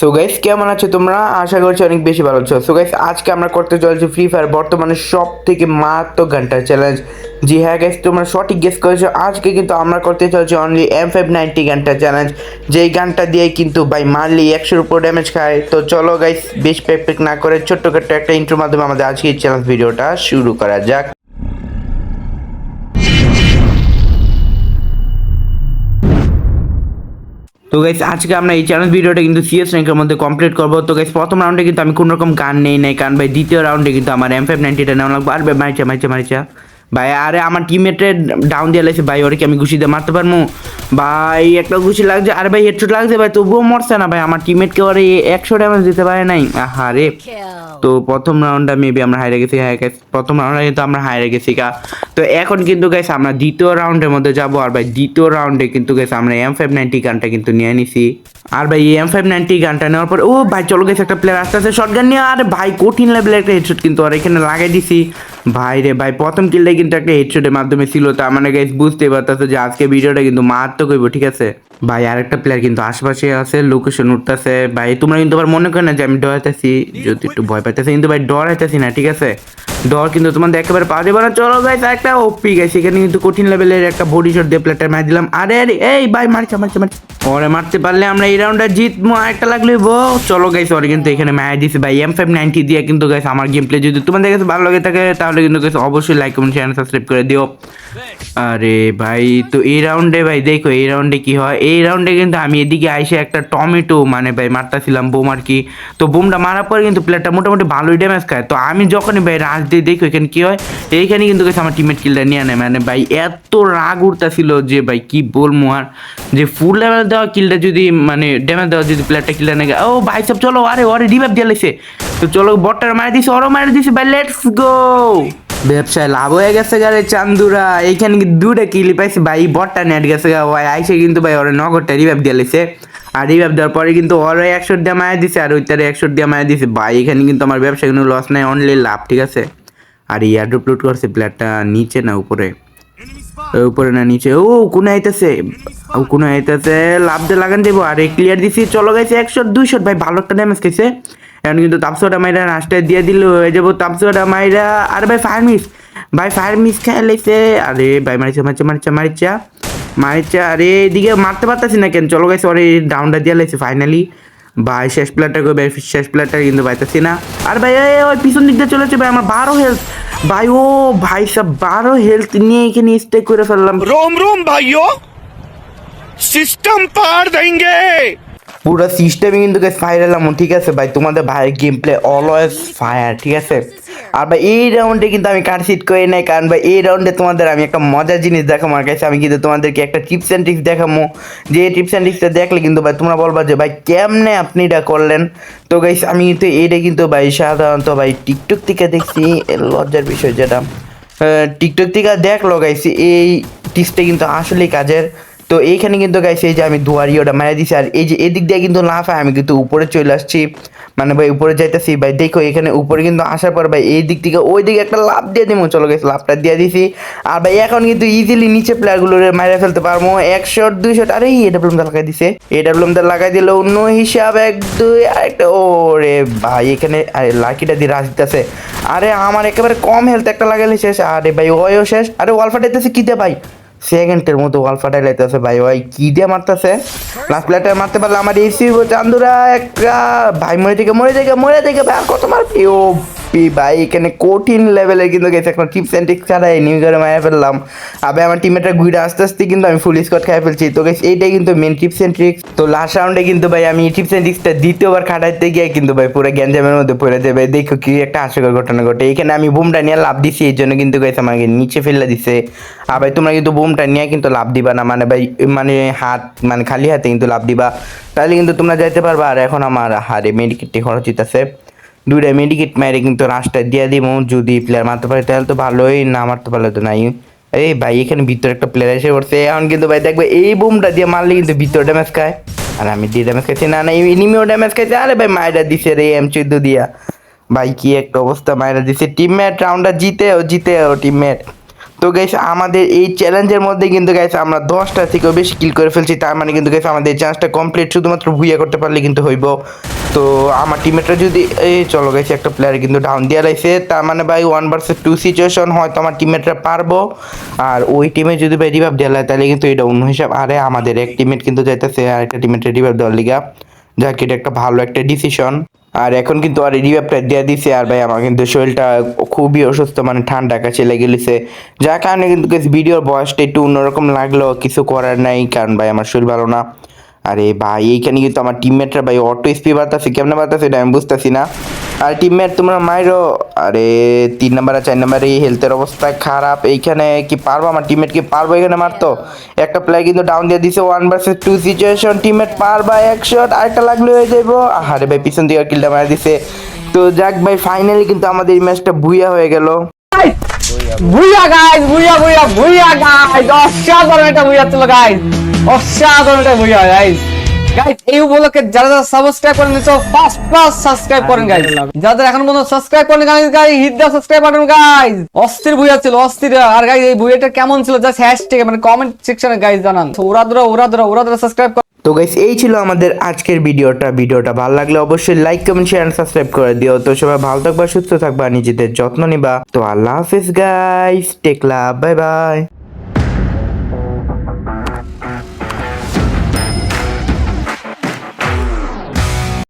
So guys কেমন আছো তোমরা? আশা করছি অনেক বেশি ভালো আছো। সো গাইস আজকে আমরা করতে চলেছি ফ্রি ফায়ার বর্তমানে সব থেকে মারাত্মক ঘণ্টার চ্যালেঞ্জ জি হ্যাঁ গাইস তোমরা সঠিক গেস করেছ। আজকে কিন্তু আমরা করতে চলেছি অনলি এম ফাইভ নাইনটি ঘণ্টার চ্যালেঞ্জ যেই গানটা দিয়ে কিন্তু ভাই মারলি একশোর উপর ড্যামেজ খায়। তো চলো গাইস বেশ প্যাক না করে ছোট্টখাট্ট একটা ইন্ট্রোর মাধ্যমে আমাদের আজকের চ্যালেঞ্জ ভিডিওটা শুরু করা যাক। তো গাইস আজকে আমরা এই চ্যালেঞ্জ ভিডিওটা কিন্তু সিএস র্যাঙ্কের মধ্যে কমপ্লিট করব। তো গাইস প্রথম রাউন্ডে কিন্তু আমি কোনো রকম গান নেই নাই কারণ ভাই দ্বিতীয় রাউন্ডে কিন্তু আমার এম ফাইভ নাইনটিটা নেওয়া লাগবে। আর ভাই মারিচা মারিচা মারিচা। ভাই আরে আমার টিমমেটের ডাউন দিয়ে লাগছে ভাই ওরে কি আমি ঘুষি দিয়ে মারতে পারব ভাই একটা ঘুষি লাগছে। আরে ভাই হেডশট লাগছে ভাই তবুও মরছে না ভাই। আমার টিমমেটকে ওরে একশো ড্যামেজ দিতে পারে নাই। আরে তো প্রথম রাউন্ডটা মেবি আমরা হাইরে গেছি। হ্যাঁ প্রথম রাউন্ডে কিন্তু আমরা হাইরে গেছি গা। তো এখন কিন্তু গাইস আমরা দ্বিতীয় রাউন্ডের মধ্যে যাব, আর ভাই দ্বিতীয় রাউন্ডে কিন্তু গাইস আমরা এম ফাইভ নাইনটি গানটা কিন্তু নিয়ে নিছি। আর ভাই এম ফাইভ নাইনটি গানটা নেওয়ার পর, ও ভাই চলো গেছে একটা প্লেয়ার আস্তে আস্তে শর্ট গান নিয়ে, আর ভাই কঠিন লেভেলের একটা হেডশট কিন্তু আর এখানে লাগাই দিছি। ভাই রে ভাই, প্রথম কিলটা কিন্তু একটা হেডশটের মাধ্যমে ছিল তার মানে গাইস বুঝতে পারতেছে যে আজকে ভিডিওটা কিন্তু মারাত্মক হইব, ঠিক আছে? ভাই আরেকটা প্লেয়ার কিন্তু আশেপাশে আছে লোকেশন উঠতেছে। ভাই তোমরা কিন্তু আবার মনে করো না যে আমি ডরাইতেছি? যদি একটু ভয় পাইতেছি, কিন্তু ভাই ডরাইতেছি না, ঠিক আছে? ডর কিন্তু তোমাদের একেবারে পাওয়া যাবে না। চলো গাইস একটা ওপি গেছে এখানে কিন্তু কঠিন লেভেলের একটা বডি শট দিয়ে প্লেয়ারটা মার দিলাম। আরে আরে, এই, ভাই, মারছে মারছে মারছে। ওরে মারতে পারলে আমরা এই রাউন্ডটা জিতবো একটা লাগলে বো চলো গাইস ওরে কিন্তু এখানে মার দিছে ভাই। এম ফাইভ নাইনটি দিয়ে কিন্তু গাইস আমার গেম প্লে যদি তোমাদের কাছে ভালো লাগে থাকে, তাহলে কিন্তু গাইস অবশ্যই লাইক কমেন্ট শেয়ার সাবস্ক্রাইব করে দিও। আরে ভাই, তো এই রাউন্ডে ভাই, দেখো, এই রাউন্ডে কি হয়? এই রাউন্ডে কিন্তু আমি এদিকে আইসে একটা টমেটো মানে ভাই, মারতাছিলাম বোম আর কি। তো বোমটা মারার পরে কিন্তু প্লেয়ারটা মোটামুটি ভালোই ড্যামেজ খায়। তো আমি যখনই ভাই রাজ দিয়ে দেখো, এখানে কি হয়? এইখানে কিন্তু গেছে আমার কিলটা নিয়ে নেয়। মানে ভাই, এত রাগ উঠতেছিল যে ভাই, কি বলব আর? যে ফুল লেভেল দেওয়া কিলটা যদি মানে ড্যামেজ দেওয়া যদি প্লেয়ারটা কিলটা নেগে ও ভাই, সব চলো, আরে, ওরে রিভাইভ দিয়ে লেছে। তো চলো বটটার মারি দিছে, ওরও মারি দিছে, ভাই লেটস গো ব্যবসায় লাভ হয়ে গেছে গারে চান্দুরা। এইখানে দুটা কিলি পাইছে, ভাই বটটা নেট গেছে গা। ভাই আইসে কিন্তু ভাই, ওরা নগরটা রিভাইভ দিয়ে লেছে। আর রিভাইভ দেওয়ার পরে কিন্তু ওরা একশো দিয়ে মায়া দিছে, আর ওইটারে একশো দিয়ে মায়া দিছে। ভাই, এখানে কিন্তু আমার ব্যবসা কোনো লস নাই অনলি লাভ, ঠিক আছে? আর ইয়ার ডুপ্লুট করছে প্লেয়ারটা নিচে না উপরে? উপরে না নিচে? ও, কোনে আইতেছে? ও, কোনে আইতেছে? লাভ দিয়ে লাগান দেবো। আর এই ক্লিয়ার দিছি, চলো গেছে একশো, দুইশো। ভাই ভালো একটা ড্যামেজ খেয়েছে এখন কিন্তু তাপসোটা মাইরা রাস্তায় দিয়ে দিল, হয়ে যাব তাপসোটা মাইরা। আর ভাই ফায়ার মিস ভাই ফায়ার মিস খেয়ে লেগছে আরে ভাই মারিচা মারিচা মারিচা মারিচা মারিচা আরে, এদিকে মারতে পারতেছি না কেন? চলো গেছে ওরে ডাউনটা দিয়ে লেগছে ফাইনালি ভাই শেষ প্লেয়ারটা কই? ভাই শেষ প্লেয়ারটা কিন্তু পাইতেছি না। আর ভাই ওই পিছন দিক দিয়ে চলেছে ভাই আমার বারো হেলথ ভাই ও ভাই সব বারো হেলথ নিয়ে এখানে স্টে করে ফেললাম। রোম রোম ভাই ও সিস্টেম পার দেঙ্গে পুরো সিস্টেমই কিন্তু ফায়ার এলাম ঠিক আছে? ভাই তোমাদের ভাই গেম প্লে অলওয়েজ ফায়ার ঠিক আছে? আর ভাই, এই রাউন্ডে কিন্তু আমি কারসিট করে নাই, কারণ ভাই, এই রাউন্ডে তোমাদের আমি একটা মজার জিনিস দেখাবো আমার কাছে। আমি কিন্তু তোমাদেরকে একটা টিপস অ্যান্ড ট্রিক্স দেখাবো। যে টিপস অ্যান্ড ট্রিক্সটা দেখলে কিন্তু ভাই, তোমরা বলবা যে ভাই, কেমনে আপনি এটা করলেন? তো গাইস আমি কিন্তু এটা কিন্তু ভাই, সাধারণত ভাই টিকটক থেকে দেখছি লজ্জার বিষয় যেটা। টিকটক থেকে দেখল গাইছি এই টিপসটা কিন্তু আসলেই কাজের। তো এইখানে কিন্তু গাইছে এই যে আমি দুয়ারি ওটা মারা দিছি, আর এই যে এদিক দিয়ে কিন্তু লাফায় আমি কিন্তু উপরে চলে আসছি। মানে ভাই উপরে যাইতেছি, ভাই দেখো এখানে উপরে কিন্তু আসার পর ভাই এই দিক থেকে ওই দিকে একটা লাভ দিয়ে দিব চলো গেছে লাভটা দিয়ে দিছি। আর ভাই এখন কিন্তু ইজিলি নিচে প্লেয়ারগুলো মারা ফেলতে পারব। একশো দুইশো আরে এই ডাব্লুমটা লাগাই দিছে। এই ডাব্লুমটা লাগাই দিলে, অন্য হিসাব এক, দুই, আরেকটা। ও রে ভাই, এখানে আরে লাকিটা দিয়ে রাজ দিতেছে। আরে আমার একেবারে কম হেলথ একটা লাগাইলে শেষ। আরে ভাই, ওয়ও শেষ। আরে ওয়ালফা দিতেছে কি দিয়ে ভাই? সেকেন্ডের মতো ওয়াল ফাটাই লাইতেছে, ভাই ভাই কি দিয়ে মারতেছে? লাস্ট প্লেটার মারতে পারলে আমার এসি চান্দুরা একটা ভাই, মরে থেকে মরে থেকে মরে থেকে, ভাই, আর কত মারবি? ও পি ভাই, এখানে কঠিন লেভেলের কিন্তু গেছে এখন টিপস অ্যান্ড ট্রিক্স ছাড়াই নিউ করে মারা ফেললাম। আবার আমার টিমেটা ঘুরে আস্তে আস্তে কিন্তু আমি ফুল স্কট খাই ফেলছি। তো গেছে এইটাই কিন্তু মেন টিপস অ্যান্ড ট্রিক্স তো লাস্ট রাউন্ডে কিন্তু ভাই, আমি টিপস অ্যান্ড ট্রিক্সটা দ্বিতীয়বার খাটাইতে গিয়ে কিন্তু ভাই, পুরো গ্যাঞ্জামের মধ্যে পড়ে যাবে দেখো কি একটা হাস্যকর ঘটনা ঘটে। এখানে আমি বুমটা নিয়ে লাভ দিছি, এই জন্য কিন্তু গেছে আমাকে নিচে ফেলে দিছে। ভাই তোমরা কিন্তু বুমটা নিয়ে কিন্তু লাভ দিবা না। মানে ভাই মানে হাত মানে খালি হাতে কিন্তু লাভ দিবা। তাহলে কিন্তু তোমরা যাইতে পারবা। আর এখন আমার হারে মেডিকেটটি খরচ আছে দুইটা মেডিকেট মারে কিন্তু রাস্তায় দিয়ে দিব যদি প্লেয়ার মারতে পারে তাহলে তো ভালোই, না মারতে পারলে তো নাই। এই ভাই, এখানে ভিতরে একটা প্লেয়ার এসে পড়ছে। এখন কিন্তু ভাই দেখবে এই বোমটা দিয়ে মারলে কিন্তু ভিতরে ড্যামেজ খায়। আর আমি দিয়ে ড্যামেজ খাইছি, না না এনিমিও ড্যামেজ খাইছে। আরে ভাই মায়েরা দিছে রে এম চোদ্দ দিয়া। ভাই, কি একটা অবস্থা মায়েরা দিছে। টিমমেট রাউন্ডটা জিতে ও জিতে ও টিমমেট তো গাইস আমাদের এই চ্যালেঞ্জের মধ্যে কিন্তু গাইস আমরা দশটা থেকেও বেশি কিল করে ফেলছি। তার মানে কিন্তু গাইস আমাদের চান্সটা কমপ্লিট শুধুমাত্র ভুইয়া করতে পারলে কিন্তু হইব। তো আমার টিমেটরা যদি এই চলো গাইস একটা প্লেয়ার কিন্তু ডাউন দিয়ে লাইছে। তার মানে ভাই ওয়ান ভার্সেস টু সিচুয়েশন হয়তো আমার টিমেটরা পারব। আর ওই টিমে যদি ভাই রিভাইভ দেওয়া তাহলে কিন্তু এটা অন্য হিসাব। আরে, আমাদের এক টিমেট কিন্তু যাইতেছে আর একটা টিমেটের রিভাইভ দেওয়ার লিগা। যাক, এটা একটা ভালো একটা ডিসিশন আর এখন কিন্তু আর রিভাইভটা দিয়ে দিছে। আর ভাই, আমার কিন্তু শরীরটা খুবই অসুস্থ মানে ঠান্ডা কাছে লেগে গেছে। যার কারণে কিন্তু ভিডিওর বয়সটা একটু অন্যরকম লাগল, কিছু করার নাই, কারণ ভাই, আমার শরীর ভালো না। আরে ভাই, এইখানে কিন্তু আমার টিমমেটরা ভাই অটো স্পি বাড়তেছে, কেমনে বাড়তেছে এটা আমি বুঝতেছি না। আর টিমমেট তোমরা মাইরো, আরে তিন নাম্বার আর চার নাম্বারে হেলথের অবস্থা খারাপ, এইখানে কি পারব? আমার টিমমেট কি পারব এখানে মারতো একটা প্লেয়ার কিন্তু ডাউন দিয়ে দিছে one versus two situation teammate পারবা এক শট আরেকটা লাগলে হয়ে যাইবো। আরে ভাই, পিছন দিকে কিলটা মারা দিছে। তো যাক ভাই ফাইনালি কিন্তু আমাদের এই ম্যাচটা বুইয়া হয়ে গেল। বুইয়া গাইস বুইয়া বুইয়া বুইয়া গাইস অসাধারণ একটা বুইয়া ছিল গাইস অসাধারণ একটা বুইয়া গাইস গাইস এই উপলক্ষে যারা যারা সাবস্ক্রাইব করেন নিচে ফার্স্ট ফার্স্ট সাবস্ক্রাইব করেন গাইস যাদের এখন পর্যন্ত সাবস্ক্রাইব করেন guys guys hit the subscribe button guys অস্থির বুইয়া ছিল অস্থির। আর গাইস এই বুইয়াটা কেমন ছিল? জাস্ট হ্যাশট্যাগ মানে কমেন্ট সেকশনে গাইস জানান। তো ওরা ধরো ওরা ধরো ওরা ধরো সাবস্ক্রাইব তো গাইস এই ছিল আমাদের আজকের ভিডিওটা। ভিডিওটা ভালো লাগলে অবশ্যই লাইক কমেন্ট শেয়ার সাবস্ক্রাইব করে দিও। তো সবাই ভালো থাকবা সুস্থ থাকবা নিজেদের যত্ন নিবা। তো আল্লাহ হাফিজ guys take love bye bye